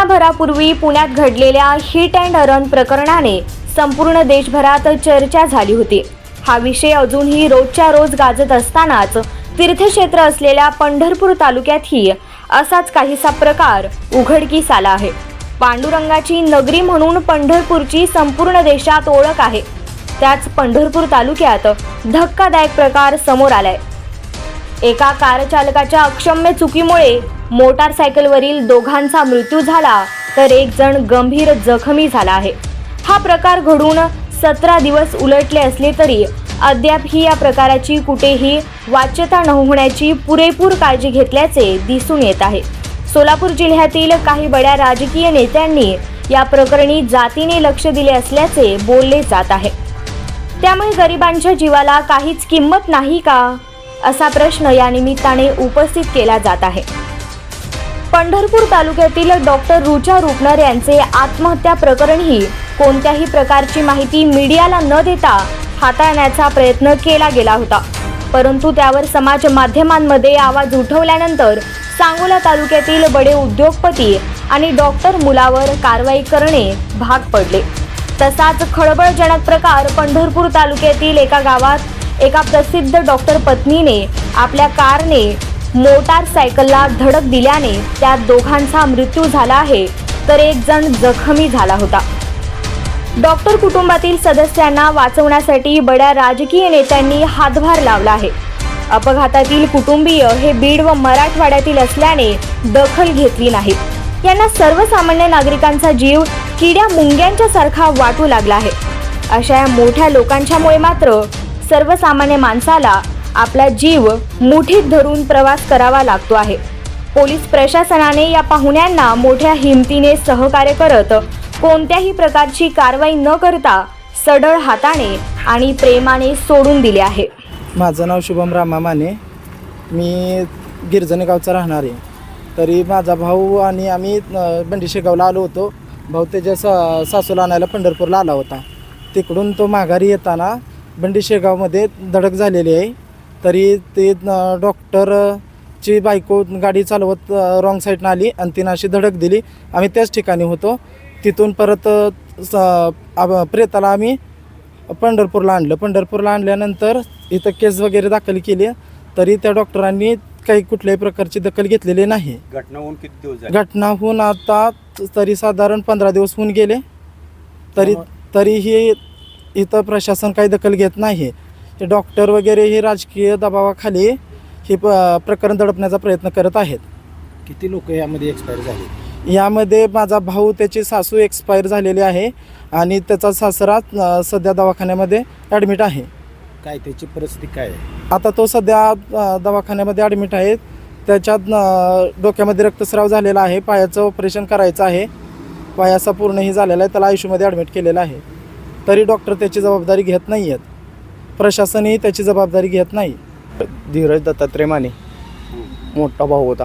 महिनाभरापूर्वी पुण्यात घडलेल्या हिट अँड रन प्रकरणाने संपूर्ण देशभरात चर्चा झाली होती. हा विषय अजूनही रोजच्या रोज गाजत असतानाच तीर्थक्षेत्र असलेल्या पंढरपूर तालुक्यातही असाच काहीसा प्रकार उघडकीस आला आहे. पांडुरंगाची नगरी म्हणून पंढरपूरची संपूर्ण देशात ओळख आहे. त्याच पंढरपूर तालुक्यात धक्कादायक प्रकार समोर आलाय. एका कार चालकाच्या अक्षम्य चुकीमुळे मोटारसायकलवरील दोघांचा मृत्यू झाला तर एक जण गंभीर जखमी झाला आहे. हा प्रकार घडून सतरा दिवस उलटले असले तरी अद्यापही या प्रकाराची कुठेही वाच्यता न होण्याची पुरेपूर काळजी घेतल्याचे दिसून येत आहे. सोलापूर जिल्ह्यातील काही बड्या राजकीय नेत्यांनी या प्रकरणी जातीने लक्ष दिले असल्याचे बोलले जात आहे. त्यामुळे गरिबांच्या जीवाला काहीच किंमत नाही का? असा प्रश्न या निमित्ताने उपस्थित केला जात आहे. पंढरपूर तालुक्यातील डॉक्टर रुचा रुपनर यांचे आत्महत्या प्रकरणही कोणत्याही प्रकारची माहिती मीडियाला न देता हाताळण्याचा प्रयत्न केला गेला होता. परंतु त्यावर समाज माध्यमांमध्ये आवाज उठवल्यानंतर सांगोला तालुक्यातील बडे उद्योगपती आणि डॉक्टर मुलावर कारवाई करणे भाग पडले. तसाच खळबळजनक प्रकार पंढरपूर तालुक्यातील एका गावात एका प्रसिद्ध डॉक्टर पत्नीने आपल्या कारने मोटारसायकलला धडक दिल्याने त्या दोघांचा मृत्यू झाला आहे तर एक जण जखमी झाला होता. डॉक्टर कुटुंबातील सदस्यांना वाचवण्यासाठी बड्या राजकीय नेत्यांनी हातभार लावला आहे. अपघातातील कुटुंबीय हे बीड व मराठवाड्यातील असल्याने दखल घेतली नाही. यांना सर्वसामान्य नागरिकांचा जीव किड्या मुंग्यांच्या सारखा वाटू लागला आहे. अशा या मोठ्या लोकांच्यामुळे मात्र सर्वसामान्य माणसाला आपला जीव मुठीत धरून प्रवास करावा लागतो आहे. पोलीस प्रशासनाने या पाहुण्यांना मोठ्या हिमतीने सहकार्य करत कोणत्याही प्रकारची कारवाई न करता सढळ हाताने आणि प्रेमाने सोडून दिले आहे. माझं नाव शुभम रामा माने. मी गिरजनेगावचा राहणार आहे. तरी माझा भाऊ आणि आम्ही अ, बंडी शेगावला आलो होतो. भाऊ त्याच्या सा सासूला आणायला पंढरपूरला आला होता. तिकडून तो माघारी येताना बंडी शेगावमध्ये धडक झालेली आहे. तरी ते डॉक्टरची बायको गाडी चालवत रॉंग साईडनं आली आणि तिनं अशी धडक दिली. आम्ही त्याच ठिकाणी होतो. तिथून परत प्रेताला आम्ही पंढरपूरला आणलं. पंढरपूरला आणल्यानंतर इथं केस वगैरे दाखल केली. तरी त्या डॉक्टरांनी काही कुठल्याही प्रकारची दखल घेतलेली नाही. घटना होऊन किती दिवस झाले? घटना होऊन आता तरी साधारण पंधरा दिवस होऊन गेले. तरी तरीही इथं प्रशासन काही दखल घेत नाही. ते डॉक्टर वगैरे हे राजकीय दबावाखाली हे प प्रकरण दडपण्याचा प्रयत्न करत आहेत. किती लोक यामध्ये एक्सपायर झाले? यामध्ये माझा भाऊ त्याची सासू एक्सपायर झालेली आहे आणि त्याचा सासरा अ, सध्या दवाखान्यामध्ये ॲडमिट आहे. काय त्याची परिस्थिती काय आहे? आता तो सध्या अ, दवाखान्यामध्ये ॲडमिट आहे. त्याच्यात अ, डोक्यामध्ये रक्तस्राव झालेला आहे. पायाचं ऑपरेशन करायचं आहे. पायाचा पूर्णही झालेला आहे. त्याला आयुष्यमध्ये ॲडमिट केलेला आहे. तरी डॉक्टर त्याची जबाबदारी घेत नाही आहेत प्रशासनही त्याची जबाबदारी घेत नाही. धीरज दत्तात्रय माने. मोठा भाऊ होता.